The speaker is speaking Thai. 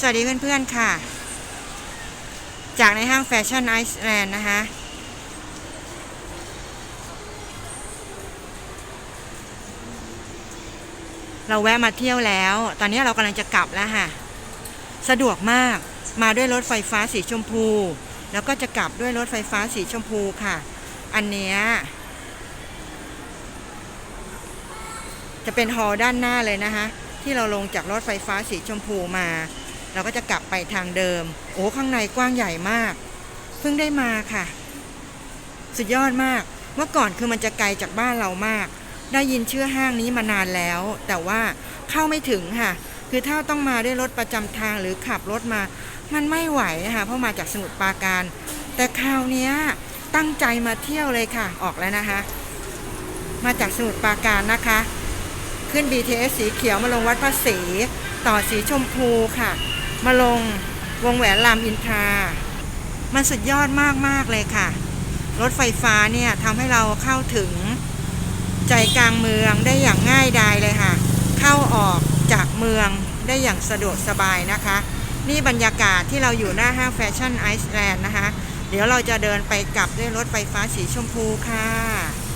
สวัสดีเพื่อนๆค่ะ จากในห้างแฟชั่นไอซ์แลนด์นะคะ เราแวะมาเที่ยวแล้ว ตอนนี้เรากำลังจะกลับแล้วค่ะ สะดวกมากมาด้วยรถไฟฟ้าสีชมพู แล้วก็จะกลับด้วยรถไฟฟ้าสีชมพูค่ะ อันเนี้ยจะเป็นฮอลล์ด้านหน้าเลยนะคะที่เราลงจากรถไฟฟ้าสีชมพูมา เราก็จะกลับไปทางเดิม โอ้ข้างในกว้างใหญ่มาก เพิ่งได้มาค่ะ สุดยอดมาก เมื่อก่อนคือมันจะไกลจากบ้านเรามาก ได้ยินชื่อห้างนี้มานานแล้ว แต่ว่าเข้าไม่ถึงค่ะ คือถ้าต้องมาด้วยรถประจำทางหรือขับรถมา มันไม่ไหวนะคะเพราะมาจากสมุทรปราการ แต่คราวนี้ตั้งใจมาเที่ยวเลยค่ะ ออกแล้วนะคะ มาจากสมุทรปราการนะคะ ขึ้น BTS สีเขียวมาลงวัดพระศรีต่อสีชมพูค่ะ มาลงวงแหวนรามอินทรา มันสุดยอดมาก ๆ เลยค่ะ รถไฟฟ้าเนี่ยทำให้เราเข้าถึงใจกลางเมืองได้อย่างง่ายดายเลยค่ะ เข้าออกจากเมืองได้อย่างสะดวกสบายนะคะ นี่บรรยากาศที่เราอยู่หน้าห้างแฟชั่นไอซ์แลนด์นะคะ เดี๋ยวเราจะเดินไปกลับด้วยรถไฟฟ้าสีชมพูค่ะ